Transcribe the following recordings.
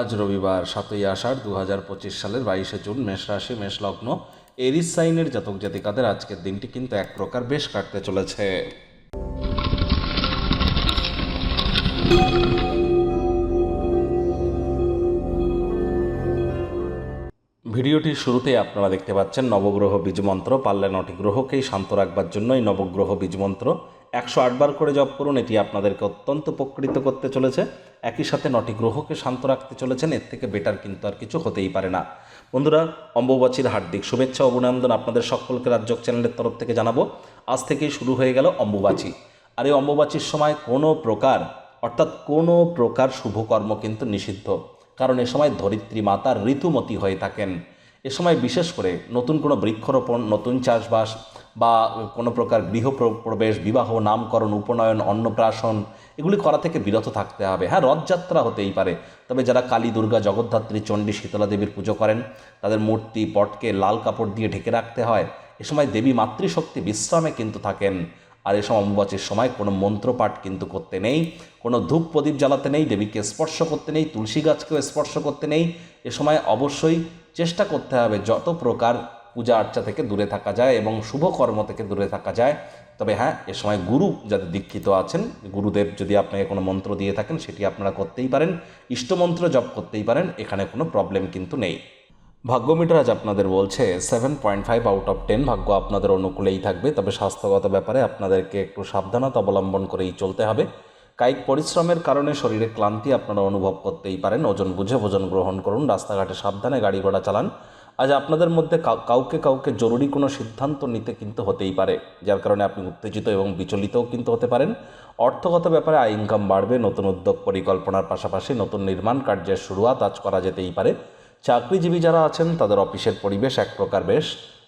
আজ রবিবার, সাতই আষাঢ় দু হাজার পঁচিশ সালের বাইশে জুন, মেষ রাশি, মেষ লগ্ন। এরিস সাইনের জাতক জাতিকাদের আজকের দিনটি কিন্তু এক প্রকার বেশ কাটতে চলেছে। ভিডিওটির শুরুতেই আপনারা দেখতে পাচ্ছেন নবগ্রহ বীজমন্ত্র। পারলে নটি গ্রহকেই শান্ত রাখবার জন্য এই নবগ্রহ বীজমন্ত্র। একশো আটবার করে জপ করুন, এটি আপনাদেরকে অত্যন্ত উপকৃত করতে চলেছে। একই সাথে নটি গ্রহকে শান্ত রাখতে চলেছেন, এর থেকে বেটার কিন্তু আর কিছু হতেই পারে না। বন্ধুরা, অম্বুবাচীর হার্দিক শুভেচ্ছা, অভিনন্দন আপনাদের সকলকে রাজ্যক চ্যানেলের তরফ থেকে জানাব। আজ থেকেই শুরু হয়ে গেল অম্বুবাচী। আর এই অম্বুবাচীর সময় কোনো প্রকার, অর্থাৎ কোনো প্রকার শুভকর্ম কিন্তু নিষিদ্ধ। কারণ এ সময় ধরিত্রী মাতা ঋতুমতী হয়ে থাকেন। এ সময় বিশেষ করে নতুন কোনো বৃক্ষরোপণ, নতুন চাষবাস বা কোনো প্রকার গৃহ প্র- প্রবেশ বিবাহ, নামকরণ, উপনয়ন, অন্নপ্রাশন, এগুলি করা থেকে বিরত থাকতে হবে। হ্যাঁ রথযাত্রা হতেই পারে। তবে যারা কালী দুর্গা, জগদ্ধাত্রী, চণ্ডী, শীতলা দেবীর পুজো করেন, তাদের মূর্তি, পটকে লাল কাপড় দিয়ে ঢেকে রাখতে হয়। এ সময় দেবী মাতৃশক্তি বিশ্রামে কিন্তু থাকেন। আর এসব অম্বুবাচীর সময় কোনো মন্ত্রপাঠ কিন্তু করতে নেই, কোনো ধূপ প্রদীপ জ্বালাতে নেই, দেবীকে স্পর্শ করতে নেই, তুলসী গাছকেও স্পর্শ করতে নেই। এ সময় অবশ্যই চেষ্টা করতে হবে যত প্রকার পূজা আর্চা থেকে দূরে থাকা যায় এবং শুভ কর্ম থেকে দূরে থাকা যায়। তবে হ্যাঁ এ সময় গুরু যাদের দীক্ষিত আছেন, গুরুদেব যদি আপনাকে কোনো মন্ত্র দিয়ে থাকেন, সেটি আপনারা করতেই পারেন, ইষ্টমন্ত্র জপ করতেই পারেন, এখানে কোনো প্রবলেম কিন্তু নেই। ভাগ্যমিটার আজ আপনাদের বলছে seven point five out of ten ভাগ্য আপনাদের অনুকূলেই থাকবে, তবে স্বাস্থ্যগত ব্যাপারে আপনাদেরকে একটু সাবধানতা অবলম্বন করেই চলতে হবে। কায়িক পরিশ্রমের কারণে শরীরে ক্লান্তি আপনারা অনুভব করতেই পারেন। ওজন বুঝে ভোজন গ্রহণ করুন, রাস্তাঘাটে সাবধানে গাড়ি ঘোড়া চালান। আজ আপনাদের মধ্যে কাউকে কাউকে জরুরি কোনো সিদ্ধান্ত নিতে কিন্তু হতেই পারে, যার কারণে আপনি উত্তেজিত এবং বিচলিতও কিন্তু হতে পারেন। অর্থগত ব্যাপারে আয় ইনকাম বাড়বে, নতুন উদ্যোগ পরিকল্পনার পাশাপাশি নতুন নির্মাণ কার্যের শুরুয়াত আজ করা যেতেই পারে। চাকরিজীবী যারা আছেন, তাদের অফিসের পরিবেশ এক প্রকার বেশ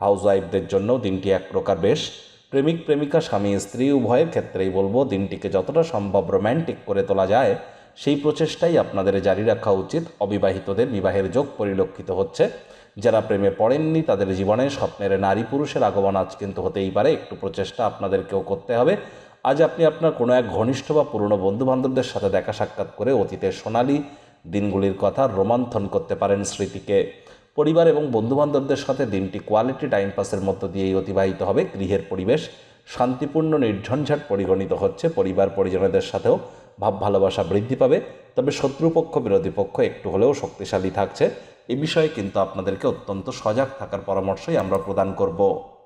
হাউস ওয়াইফদের জন্য দিনটি এক প্রকার বেশ। প্রেমিক, প্রেমিকা, স্বামী, স্ত্রী, উভয়ের ক্ষেত্রেই বলব, দিনটিকে যতটা সম্ভব রোম্যান্টিক করে তোলা যায়, সেই প্রচেষ্টাই আপনাদের জারি রাখা উচিত। অবিবাহিতদের বিবাহের যোগ পরিলক্ষিত হচ্ছে। যারা প্রেমে পড়েননি, তাদের জীবনে স্বপ্নের নারী পুরুষের আগমন আজ কিন্তু হতেই পারে। একটু প্রচেষ্টা আপনাদেরকেও করতে হবে। আজ আপনি আপনার কোনো এক ঘনিষ্ঠ বা পুরনো বন্ধু বান্ধবদের সাথে দেখা সাক্ষাৎ করে অতীতের সোনালি দিনগুলির কথা রোমান্থন করতে পারেন স্মৃতিকে। পরিবার এবং বন্ধুবান্ধবদের সাথে দিনটি কোয়ালিটি টাইম পাসের মধ্য দিয়েই অতিবাহিত হবে। গৃহের পরিবেশ শান্তিপূর্ণ, নির্ঝঞ্ঝাট পরিগণিত হচ্ছে। পরিবার পরিজনদের সাথেও ভাব ভালোবাসা বৃদ্ধি পাবে। তবে শত্রুপক্ষ, বিরোধী পক্ষ একটু হলেও শক্তিশালী থাকছে। এ বিষয়ে কিন্তু আপনাদেরকে অত্যন্ত সজাগ থাকার পরামর্শই আমরা প্রদান করব।